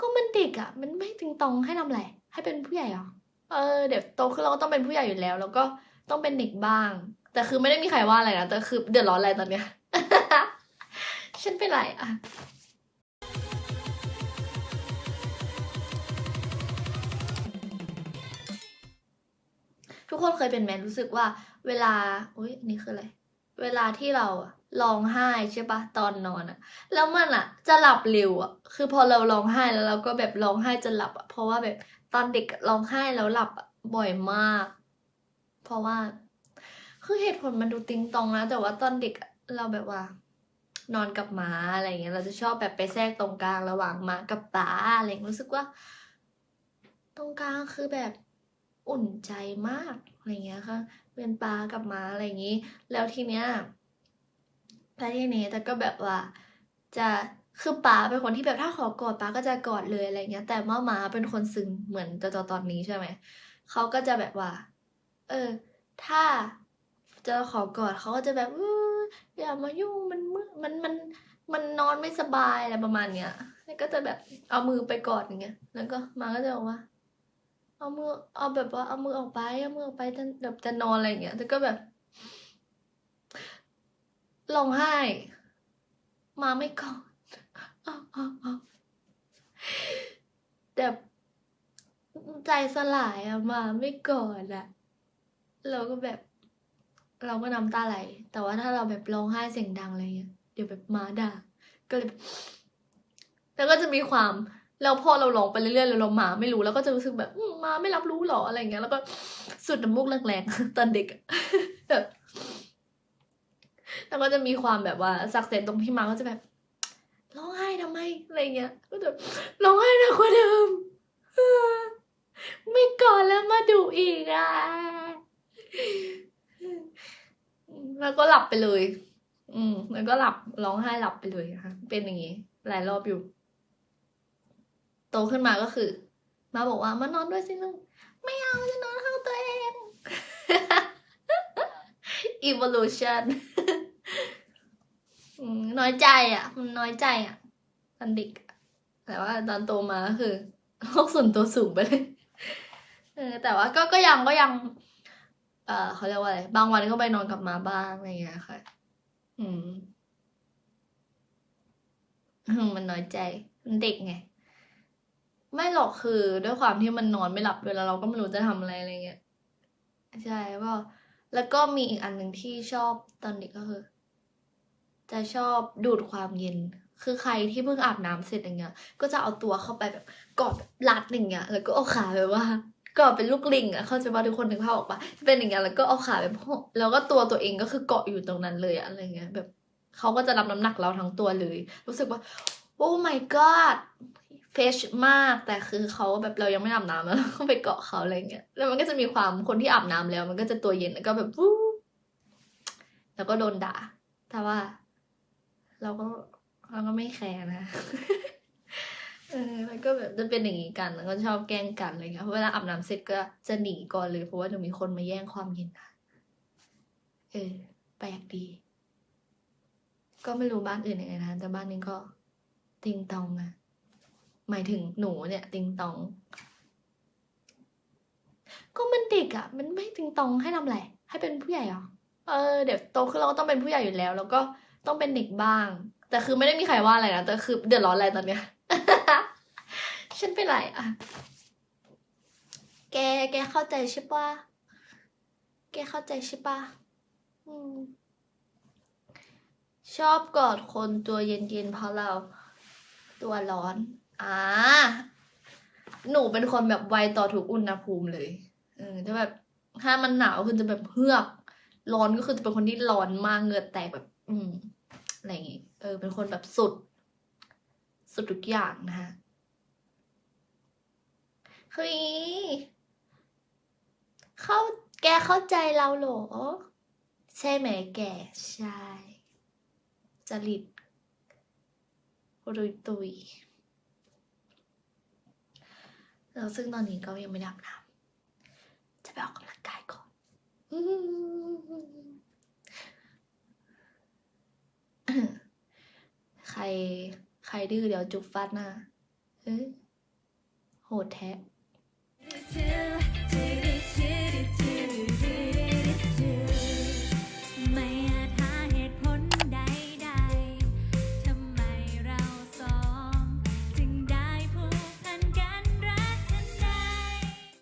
ก็มันเด็กอะมันไม่ติงตองให้ทำอะไร ให้เป็นผู้ใหญ่เหรอ เออ เดี๋ยวโตขึ้นเราก็ต้องเป็นผู้ใหญ่อยู่แล้ว แล้วก็ต้องเป็นเด็กบ้าง แต่คือไม่ได้มีใครว่าอะไรนะ แต่คือเดือดร้อนอะไรตอนเนี้ย ฉันเป็นไรอะทุกคนเคยเป็นไหมรู้สึกว่าเวลาอุ้ยอันนี่คืออะไร เวลาที่เราร้องไห้ใช่ปะตอนนอนอะแล้วมันอะจะหลับเร็วอะคือพอเราร้องไห้แล้วเราก็แบบร้องไห้จนหลับอะเพราะว่าแบบตอนเด็กร้องไห้แล้วหลับบ่อยมาก เพราะว่าคือเหตุผลมันดูติงตองนะแต่ว่าตอนเด็กเราแบบว่า นอนกับหมาอะไรอย่างเงี้ยเราจะชอบแบบไปแทรกตรงกลางระหว่างหมากับป๋าอะไรอย่างเงี้ยรู้สึกว่า ตรงกลางคือแบบ อุ่นใจมากอะไรเงี้ยค่ะ เป็นปลากับม้าอะไรอย่างงี้ แล้วทีเนี้ยแล้วทีนี้แต่ก็แบบว่าจะคือป๋าเป็นคนที่แบบถ้าขอกอดป๋าก็จะกอดเลยอะไรเงี้ย แต่ว่าม้าเป็นคนซึ้งเหมือนจะตอนนี้ใช่ไหมเขาก็จะแบบว่า เออ ถ้าจะขอกอดเขาก็จะแบบอออย่ามายุ่งมันมืดมันมันมันนอนไม่สบายอะไรประมาณเนี้ยแล้วก็จะแบบเอามือไปกอดอย่างเงี้ย แล้วก็มาก็จะบอกว่า เอามือเอาแบบว่าเอามือออกไปเอามือออกไปจะแบบจะนอนอะไรอย่างเงี้ยแต่ก็แบบร้องไห้ มาไม่กอดแบบใจสลายอะมาไม่กอดอะเราก็แบบ เราก็น้ำตาไหล แต่ว่าถ้าเราแบบร้องไห้เสียงดังอะไรเงี้ยเดี๋ยวแบบมาด่าก็เลยแล้วก็จะมีความ แล้วพอเราร้องไปเรื่อยๆแล้วเรามาไม่รู้แล้วก็จะรู้สึกแบบมาไม่รับรู้หรออะไรเงี้ย แล้วก็สุดน้ำมูกแรงๆตอนเด็กแบบแล้วก็จะมีความแบบว่าสักเซนตรงที่มาก็จะแบบร้องไห้ทำไมอะไรเงี้ย ก็จะร้องไห้หนักกว่าเดิมไม่ก่อนแล้วมาดูอีกอะแล้วก็หลับไปเลย อืม แล้วก็หลับร้องไห้หลับไปเลยนะคะเป็นอย่างนี้หลายรอบอยู่ ตขึ้นมาก็คือ มาบอกว่ามานอนด้วยสิลูกไม่เอาจะนอนข้างตัวเอง evolution น้อยใจอะ มันน้อยใจอะตอนเด็กแต่ว่าตอนโตมาคือโลกส่วนตัวสูงไปเลยเออแต่ว่าก็ก็ยังก็ยัง เออเขาเรียกว่าอะไรบางวันก็ไปนอนกับมาบ้างอะไรอย่างเงี้ยค่ะ อืมมันน้อยใจมันเด็กไง ไม่หรอกคือด้วยความที่มันนอนไม่หลับเวลาเราก็ไม่รู้จะทำอะไรอะไรเงี้ยใช่ก็แล้วก็มีอีกอันหนึ่งที่ชอบตอนเด็กก็คือ จะชอบดูดความเย็น คือใครที่เพิ่งอาบน้ำเสร็จอย่างเงี้ย ก็จะเอาตัวเข้าไปแบบกอดแบบรัดอย่างเงี้ย แล้วก็เอาขาแบบว่ากอดเป็นลูกลิงอะเข้าใจว่าทุกคนนึกภาพออกปะเป็นอย่างเงี้ยแล้วก็เอาขาแบบแล้วก็ตัวตัวเองก็คือเกาะอยู่ตรงนั้นเลยอะอะไรเงี้ยแบบเขาก็จะรับน้ำหนักเราทั้งตัวเลย รู้สึกว่า โอ้ my god เฟชมากแต่คือเขาแบบเรายังไม่อาบน้ำแล้วเราก็ไปเกาะเขาอะไรเงี้ยแล้วมันก็จะมีความคนที่อาบน้ำแล้ว มันก็จะตัวเย็นแล้วก็แบบวู้แล้วก็โดนด่า แต่ว่า เราก็เราก็ไม่แคร์นะเออแล้วก็แบบจะเป็นอย่างนี้กันแล้วก็ชอบแกล้งกันอะไรเงี้ยเพราะเวลาอาบน้ำเสร็จก็จะหนีก่อนเลยเพราะว่าจะมีคนมาแย่งความเย็นนะเออแปลกดี ก็ไม่รู้บ้านอื่นยังไงนะแต่บ้านนี้ก็ติงตองอะ หมายถึงหนูเนี่ย ติงตอง ก็มันเด็กอะมันไม่ติงตองให้ทำอะไรให้เป็นผู้ใหญ่เหรอเออเดี๋ยวโตขึ้นเราก็ต้องเป็นผู้ใหญ่อยู่แล้ว แล้วก็ต้องเป็นเด็กบ้าง แต่คือไม่ได้มีใครว่าอะไรนะแต่คือเดือดร้อนอะไรตอนเนี้ย ฉันเป็นไรอะแกแกเข้าใจใช่ปะแกเข้าใจใช่ปะอืม ชอบกอดคนตัวเย็นๆเพราะเราตัวร้อน อ่า หนูเป็นคนแบบไวต่อทุกอุณหภูมิเลย เออถ้าแบบถ้ามันหนาวคือจะแบบเฮือก ร้อนก็คือจะเป็นคนที่ร้อนมากเหงื่อแตกแบบ อืมอะไรอย่างงี้ เออ เป็นคนแบบสุด สุดทุกอย่างนะฮะเฮ้ยเข้าแกเข้าใจเราเหรอ ใช่ไหมแก ใช่ จริตรุยตุย แล้วซึ่งตอนนี้ก็ยังไม่ได้าบน้ำจะไปออกกำลังกายก่อนใครใครดื้อเดี๋ยวจุกฟัดหน้าโหดแท้